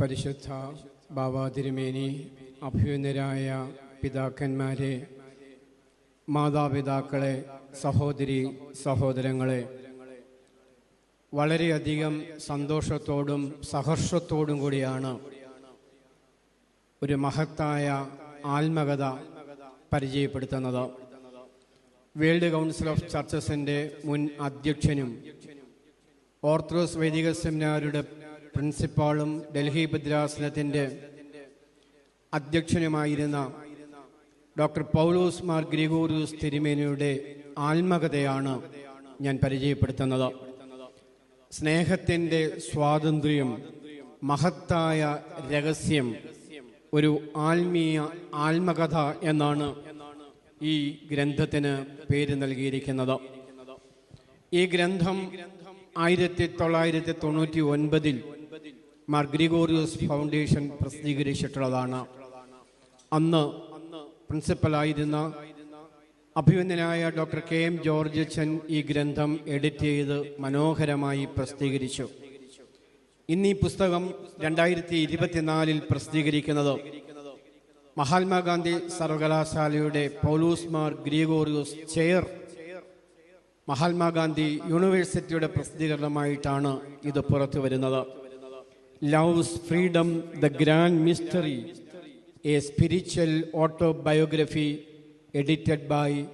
പരിശുദ്ധ ബാബാതിരുമേനി അഭ്യുന്നരായ പിതാക്കന്മാരെ മാതാപിതാക്കളെ സഹോദരി സഹോദരങ്ങളെ വളരെയധികം സന്തോഷത്തോടും സഹർഷത്തോടും കൂടിയാണ് ഒരു മഹത്തായ ആത്മകഥ പരിചയപ്പെടുത്തുന്നത്. വേൾഡ് കൗൺസിൽ ഓഫ് ചർച്ചസിന്റെ മുൻ അധ്യക്ഷനും ഓർത്തഡോക്സ് വൈദിക സെമിനാരുടെ പ്രിൻസിപ്പാളും ഡൽഹി ഭദ്രാസനത്തിന്റെ അധ്യക്ഷനുമായിരുന്ന ഡോക്ടർ പൗലൂസ് മാർ ഗ്രിഗോറിയൂസ് തിരുമേനിയുടെ ആത്മകഥയാണ് ഞാൻ പരിചയപ്പെടുത്തുന്നത്. സ്നേഹത്തിന്റെ സ്വാതന്ത്ര്യം മഹത്തായ രഹസ്യം ഒരു ആത്മീയ ആത്മകഥ എന്നാണ് ഈ ഗ്രന്ഥത്തിന് പേര് നൽകിയിരിക്കുന്നത്. ഈ ഗ്രന്ഥം ആയിരത്തി തൊള്ളായിരത്തി തൊണ്ണൂറ്റി ഒൻപതിൽ മാർ ഗ്രിഗോറിയോസ് ഫൗണ്ടേഷൻ പ്രസിദ്ധീകരിച്ചിട്ടുള്ളതാണ്. അന്ന് പ്രിൻസിപ്പലായിരുന്ന അഭിമന്യനായ ഡോക്ടർ കെ എം ജോർജ് അച്ഛൻ ഈ ഗ്രന്ഥം എഡിറ്റ് ചെയ്ത് മനോഹരമായി പ്രസിദ്ധീകരിച്ചു. ഇന്ന് ഈ പുസ്തകം രണ്ടായിരത്തി ഇരുപത്തിനാലിൽ പ്രസിദ്ധീകരിക്കുന്നത് മഹാത്മാഗാന്ധി സർവകലാശാലയുടെ പൗലൂസ് മാർ ഗ്രിഗോറിയോസ് ചെയർ മഹാത്മാഗാന്ധി യൂണിവേഴ്സിറ്റിയുടെ പ്രസിദ്ധീകരണമായിട്ടാണ് ഇത് പുറത്തു വരുന്നത് love's freedom the grand mystery a spiritual autobiography edited by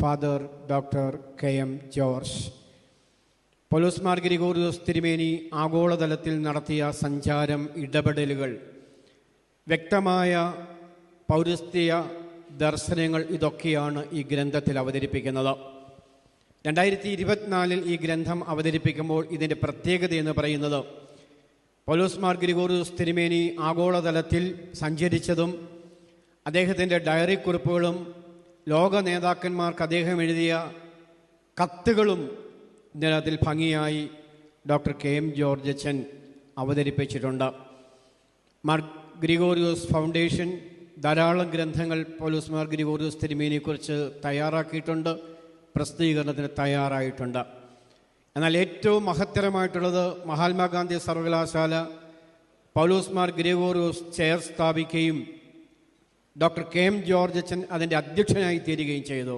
father doctor K M George Paulose Mar Gregorios തിരുമേനി ആഗോളതലത്തിൽ നടത്തിയ സഞ്ചാരം ഇടപെടലുകൾ വ്യക്തമായ പൗരസ്ത്യ ദർശനങ്ങൾ ഇതൊക്കെയാണ് ഈ ഗ്രന്ഥത്തിൽ അവതരിപ്പിക്കുന്നത്. രണ്ടായിരത്തി ഇരുപത്തിനാലിൽ ഈ ഗ്രന്ഥം അവതരിപ്പിക്കുമ്പോൾ ഇതിന്റെ പ്രത്യേകത എന്ന് പറയുന്നത് പൗലോസ് മാർ തിരുമേനി ആഗോളതലത്തിൽ സഞ്ചരിച്ചതും അദ്ദേഹത്തിന്റെ ഡയറി കുറിപ്പുകളും ലോക നേതാക്കന്മാർക്ക് അദ്ദേഹം എഴുതിയ കത്തുകളും ഇതിനകത്തിൽ ഭംഗിയായി ഡോക്ടർ കെ എം ജോർജ് അച്ഛൻ അവതരിപ്പിച്ചിട്ടുണ്ട്. മാർ ഗ്രിഗോറിയോസ് ഫൗണ്ടേഷൻ ധാരാളം ഗ്രന്ഥങ്ങൾ പൗലോസ് മാർ ഗ്രിഗോറിയോസ് തിരുമേനിയെക്കുറിച്ച് തയ്യാറാക്കിയിട്ടുണ്ട് പ്രസിദ്ധീകരണത്തിന് തയ്യാറായിട്ടുണ്ട്. എന്നാൽ ഏറ്റവും മഹത്തരമായിട്ടുള്ളത് മഹാത്മാഗാന്ധി സർവകലാശാല പൗലോസ് മാർ ചെയർ സ്ഥാപിക്കുകയും ഡോക്ടർ കെ എം ജോർജ് അച്ഛൻ അതിന്റെ അധ്യക്ഷനായി തീരുകയും ചെയ്തു.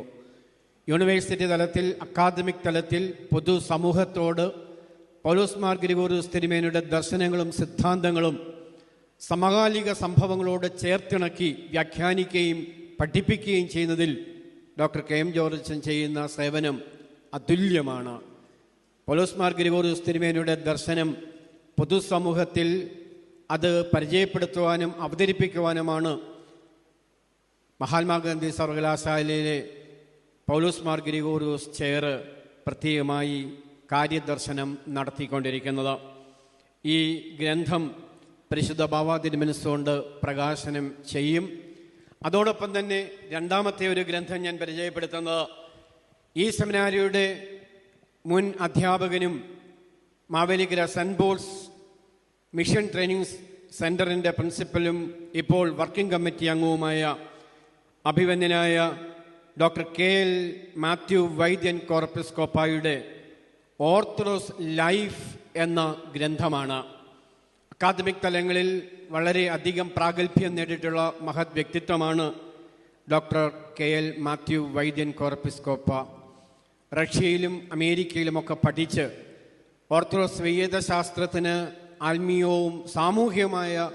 യൂണിവേഴ്സിറ്റി തലത്തിൽ അക്കാദമിക് തലത്തിൽ പൊതുസമൂഹത്തോട് പൗലോസ് മാർ ഗ്രിഗോറിയോസ് തിരുമേനയുടെ ദർശനങ്ങളും സിദ്ധാന്തങ്ങളും സമകാലിക സംഭവങ്ങളോട് ചേർത്തിണക്കി വ്യാഖ്യാനിക്കുകയും പഠിപ്പിക്കുകയും ചെയ്യുന്നതിൽ ഡോക്ടർ കെ എം ജോർജ് അച്ഛൻ ചെയ്യുന്ന സേവനം അതുല്യമാണ്. പൗലോസ് മാർ ഗ്രിഗോറിയോസ് തിരുമേനിയുടെ ദർശനം പൊതുസമൂഹത്തിൽ അത് പരിചയപ്പെടുത്തുവാനും അവതരിപ്പിക്കുവാനുമാണ് മഹാത്മാഗാന്ധി സർവകലാശാലയിലെ പൗലോസ് മാർ ഗ്രിഗോറിയോസ് ചെയർ പ്രത്യേകമായി കാര്യദർശനം നടത്തിക്കൊണ്ടിരിക്കുന്നത്. ഈ ഗ്രന്ഥം പരിശുദ്ധ ബാബാ തിരുമനസ്സുകൊണ്ട് പ്രകാശനം ചെയ്യും. അതോടൊപ്പം തന്നെ രണ്ടാമത്തെ ഒരു ഗ്രന്ഥം ഞാൻ പരിചയപ്പെടുത്തുന്നത് ഈ സെമിനാരിയുടെ മുൻ അധ്യാപകനും Mavelikkara saint Paul's mission training സെന്ററിന്റെ പ്രിൻസിപ്പലും ഇപ്പോൾ വർക്കിംഗ് കമ്മിറ്റി അംഗവുമായ അഭിവന്യനായ doctor K L Mathew Vaidyan കോർപ്പിസ്കോപ്പായുടെ orthodox life എന്ന ഗ്രന്ഥമാണ്. അക്കാദമിക് തലങ്ങളിൽ വളരെ അധികം പ്രാഗൽഭ്യം നേടിയിട്ടുള്ള മഹത് വ്യക്തിത്വമാണ് doctor K L Mathew Vaidyan Corepiscopa. റഷ്യയിലും അമേരിക്കയിലുമൊക്കെ പഠിച്ച് ഓർത്തഡോക്സ് വേദശാസ്ത്രത്തിന് ആത്മീയവും സാമൂഹികമായ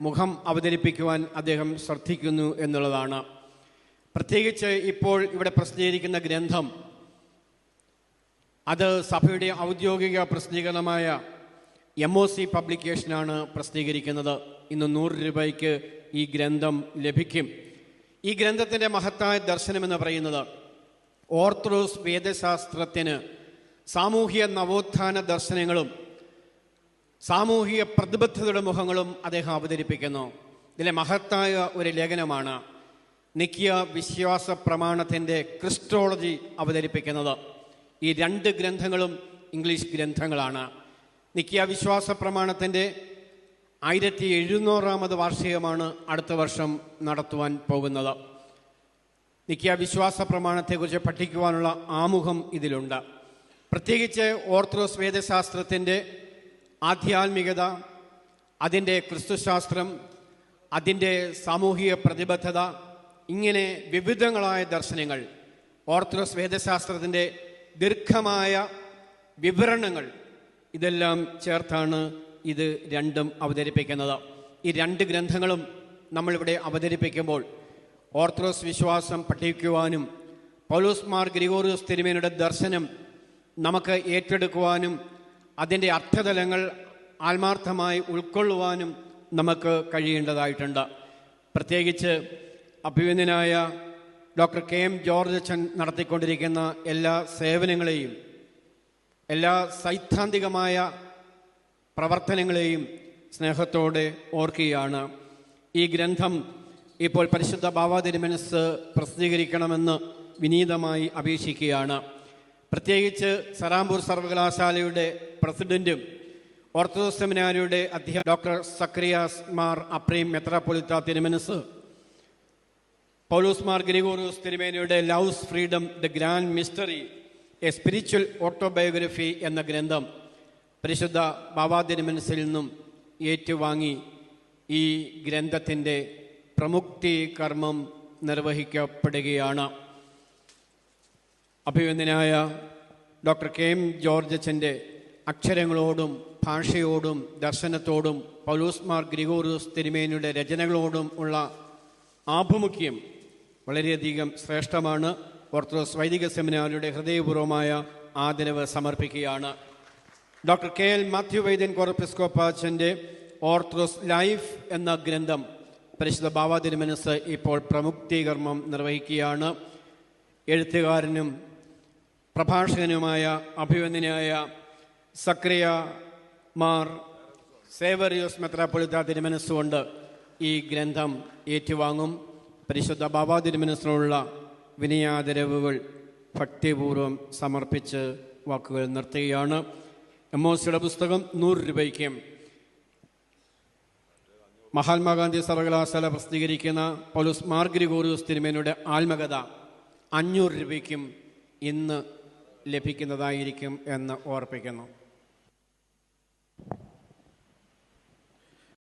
മുഖം അവതരിപ്പിക്കുവാൻ അദ്ദേഹം ശ്രദ്ധിക്കുന്നു എന്നുള്ളതാണ്. പ്രത്യേകിച്ച് ഇപ്പോൾ ഇവിടെ പ്രസിദ്ധീകരിക്കുന്ന ഗ്രന്ഥം അത് സഭയുടെ ഔദ്യോഗിക പ്രസിദ്ധീകരണമായ എം ഒ സി പബ്ലിക്കേഷനാണ് പ്രസിദ്ധീകരിക്കുന്നത്. ഇന്ന് നൂറ് രൂപയ്ക്ക് ഈ ഗ്രന്ഥം ലഭിക്കും. ഈ ഗ്രന്ഥത്തിന്റെ മഹത്തായ ദർശനമെന്ന് പറയുന്നത് ഓർത്തഡോക്സ് വേദശാസ്ത്രത്തിന് സാമൂഹിക നവോത്ഥാന ദർശനങ്ങളും സാമൂഹിക പ്രതിബദ്ധതയുടെ മുഖങ്ങളും അദ്ദേഹം അവതരിപ്പിക്കുന്നു. ഇതിലെ മഹത്തായ ഒരു ലേഖനമാണ് നിക്കിയ വിശ്വാസ പ്രമാണത്തിന്റെ ക്രിസ്റ്റോളജി അവതരിപ്പിക്കുന്നത്. ഈ രണ്ട് ഗ്രന്ഥങ്ങളും ഇംഗ്ലീഷ് ഗ്രന്ഥങ്ങളാണ്. നിക്കിയ വിശ്വാസ പ്രമാണത്തിന്റെ ആയിരത്തി എഴുന്നൂറാമത് വാർഷികമാണ് അടുത്ത വർഷം നടത്തുവാൻ പോകുന്നത്. നിക്കിയ വിശ്വാസ പ്രമാണത്തെക്കുറിച്ച് പഠിക്കുവാനുള്ള ആമുഖം ഇതിലുണ്ട്. പ്രത്യേകിച്ച് ഓർത്തഡോക്സ് വേദശാസ്ത്രത്തിന്റെ ആധ്യാത്മികത അതിന്റെ ക്രിസ്തുശാസ്ത്രം അതിന്റെ സാമൂഹിക പ്രതിബദ്ധത ഇങ്ങനെ വിവിധങ്ങളായ ദർശനങ്ങൾ ഓർത്തഡോക്സ് വേദശാസ്ത്രത്തിന്റെ ദീർഘമായ വിവരണങ്ങൾ ഇതെല്ലാം ചേർത്താണ് ഇത് രണ്ടും അവതരിപ്പിക്കുന്നത്. ഈ രണ്ട് ഗ്രന്ഥങ്ങളും നമ്മളിവിടെ അവതരിപ്പിക്കുമ്പോൾ ഓർത്തഡോക്സ് വിശ്വാസം പഠിക്കുവാനും പൗലോസ് മാർ ഗ്രിഗോറിയോസ് തിരുമേനയുടെ ദർശനം നമുക്ക് ഏറ്റെടുക്കുവാനും അതിന്റെ അർത്ഥതലങ്ങൾ ആത്മാർത്ഥമായി ഉൾക്കൊള്ളുവാനും നമുക്ക് കഴിയേണ്ടതായിട്ടുണ്ട്. പ്രത്യേകിച്ച് അഭിവന്ദനായ ഡോക്ടർ കെ എം ജോർജ് അച്ഛൻ നടത്തിക്കൊണ്ടിരിക്കുന്ന എല്ലാ സേവനങ്ങളെയും എല്ലാ സൈദ്ധാന്തികമായ പ്രവർത്തനങ്ങളെയും സ്നേഹത്തോടെ ഓർക്കുകയാണ്. ഈ ഗ്രന്ഥം ഇപ്പോൾ പരിശുദ്ധ ബാവാതിരുമനസ് പ്രസിദ്ധീകരിക്കണമെന്ന് വിനീതമായി അപേക്ഷിക്കുകയാണ്. പ്രത്യേകിച്ച് സറാംപൂർ സർവകലാശാലയുടെ പ്രസിഡന്റും ഓർത്തഡോക്സ് സെമിനാരിയുടെ അധ്യക്ഷ ഡോക്ടർ സക്രിയാസ് മാർ അപ്രീം മെത്രാപ്പൊലിത്ത തിരുമനസ് Paulose Mar Gregorios തിരുമേനയുടെ love's freedom the grand mystery a spiritual autobiography എന്ന ഗ്രന്ഥം പരിശുദ്ധ ബാബാ തിരുമനസിൽ നിന്നും ഏറ്റുവാങ്ങി ഈ ഗ്രന്ഥത്തിന്റെ പ്രമുക്തി കർമ്മം നിർവഹിക്കപ്പെടുകയാണ്. അഭിവന്ദനായ ഡോക്ടർ കെ എം ജോർജച്ചന്റെ അക്ഷരങ്ങളോടും ഭാഷയോടും ദർശനത്തോടും പൗലൂസ് മാർ ഗ്രിഗോറിയോസ് തിരുമേനിയുടെ രചനകളോടും ഉള്ള ആഭിമുഖ്യം വളരെയധികം ശ്രേഷ്ഠമാണ്. ഓർത്തഡോക്സ് വൈദിക സെമിനാറിയുടെ ഹൃദയപൂർവമായ ആദരവ് സമർപ്പിക്കുകയാണ്. Doctor K L Mathew Vaidyan കോർപ്പിസ്കോപ്പാച്ചന്റെ orthodox life എന്ന ഗ്രന്ഥം പരിശുദ്ധ ബാബാ തിരുമനസ് ഇപ്പോൾ പ്രമുക്തീകർമ്മം നിർവഹിക്കുകയാണ്. എഴുത്തുകാരനും പ്രഭാഷകനുമായ അഭിവന്ദനായ സക്രിയ മാർ സേവറിയോസ് മെത്രാപ്പൊളിത്ത തിരുമനസ്സുകൊണ്ട് ഈ ഗ്രന്ഥം ഏറ്റുവാങ്ങും. പരിശുദ്ധ ബാബാ തിരുമനസ്സിനുള്ള വിനയാദരവുകൾ ഭക്തിപൂർവം സമർപ്പിച്ച് വാക്കുകൾ നിർത്തുകയാണ്. എം ഒ സിയുടെ പുസ്തകം നൂറ് രൂപയ്ക്ക് മഹാത്മാഗാന്ധി സർവകലാശാല പ്രസിദ്ധീകരിക്കുന്ന പൗലൂസ് മാർ ഗ്രിഗോറിയോസ് തിരുമേനയുടെ ആത്മകഥ അഞ്ഞൂറ് രൂപയ്ക്കും ഇന്ന് ലഭിക്കുന്നതായിരിക്കും എന്ന് ഓർപ്പിക്കുന്നു.